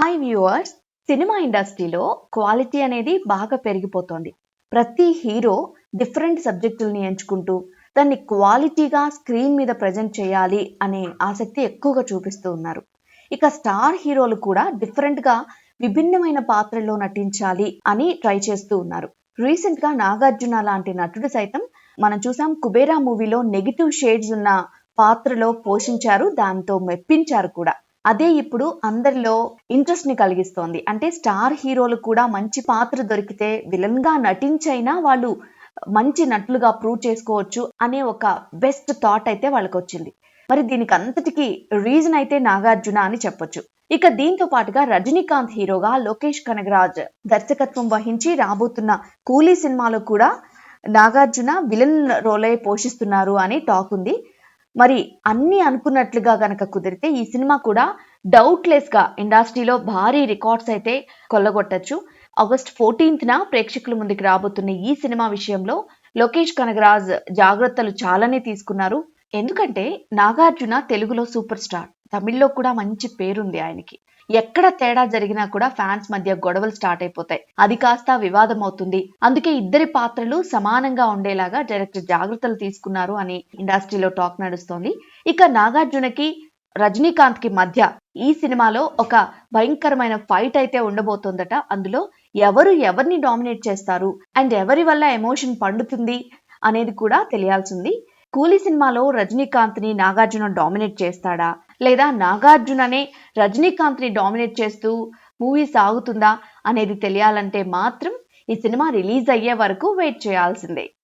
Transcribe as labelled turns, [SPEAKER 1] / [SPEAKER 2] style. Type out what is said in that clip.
[SPEAKER 1] Hi viewers cinema ఇండస్ట్రీలో quality అనేది బాగా పెరిగిపోతోంది. ప్రతి హీరో డిఫరెంట్ సబ్జెక్టుల్ని ఎంచుకుంటూ దాన్ని క్వాలిటీగా స్క్రీన్ మీద ప్రజెంట్ చేయాలి అనే ఆసక్తి ఎక్కువగా చూపిస్తూ ఉన్నారు. ఇక స్టార్ హీరోలు కూడా డిఫరెంట్గా విభిన్నమైన పాత్రల్లో నటించాలి అని ట్రై చేస్తూ ఉన్నారు. రీసెంట్గా నాగార్జున లాంటి నటుడు సైతం మనం చూసాం కుబేరా మూవీలో నెగిటివ్ షేడ్స్ ఉన్న పాత్రలో పోషించారు దాంతో మెప్పించారు కూడా. అదే ఇప్పుడు అందరిలో ఇంట్రెస్ట్ని కలిగిస్తోంది. అంటే స్టార్ హీరోలు కూడా మంచి పాత్ర దొరికితే విలన్గా నటించైనా వాళ్ళు మంచి నటులుగా ప్రూవ్ చేసుకోవచ్చు అనే ఒక బెస్ట్ థాట్ అయితే వాళ్ళకి వచ్చింది మరి దీనికి అంతటికి రీజన్ అయితే నాగార్జున అని చెప్పొచ్చు. ఇక దీంతో పాటుగా రజనీకాంత్ హీరోగా లోకేష్ కనగరాజ్ దర్శకత్వం వహించి రాబోతున్న కూలీ సినిమాలో కూడా నాగార్జున విలన్ రోలే పోషిస్తున్నారు అని టాక్ ఉంది. మరి అన్ని అనుకున్నట్లుగా గనక కుదిరితే ఈ సినిమా కూడా డౌట్లెస్గా ఇండస్ట్రీలో భారీ రికార్డ్స్ అయితే కొల్లగొట్టచ్చు. ఆగస్ట్ ఫోర్టీన్త్ ప్రేక్షకుల ముందుకు రాబోతున్న ఈ సినిమా విషయంలో లోకేష్ కనగరాజ్ జాగ్రత్తలు చాలానే తీసుకున్నారు. ఎందుకంటే నాగార్జున తెలుగులో సూపర్ స్టార్. తమిళ్ళో కూడా మంచి పేరుంది ఆయనకి. ఎక్కడ తేడా జరిగినా కూడా ఫ్యాన్స్ మధ్య గొడవలు స్టార్ట్ అయిపోతాయి. అది కాస్త వివాదం అవుతుంది అందుకే ఇద్దరి పాత్రలు సమానంగా ఉండేలాగా డైరెక్టర్ జాగ్రత్తలు తీసుకున్నారు అని ఇండస్ట్రీలో టాక్ నడుస్తోంది. ఇక నాగార్జునకి రజనీకాంత్కి మధ్య ఈ సినిమాలో ఒక భయంకరమైన ఫైట్ అయితే ఉండబోతోందట. అందులో ఎవరు ఎవరిని డామినేట్ చేస్తారు? అండ్ ఎవరి వల్ల ఎమోషన్ పండుతుంది? అనేది కూడా తెలియాల్సింది. కూలీ సినిమాలో రజనీకాంత్ని నాగార్జున డామినేట్ చేస్తాడా? లేదా నాగార్జుననే రజనీకాంత్ని డామినేట్ చేస్తూ మూవీ సాగుతుందా అనేది తెలియాలంటే మాత్రం ఈ సినిమా రిలీజ్ అయ్యే వరకు వెయిట్ చేయాల్సిందే.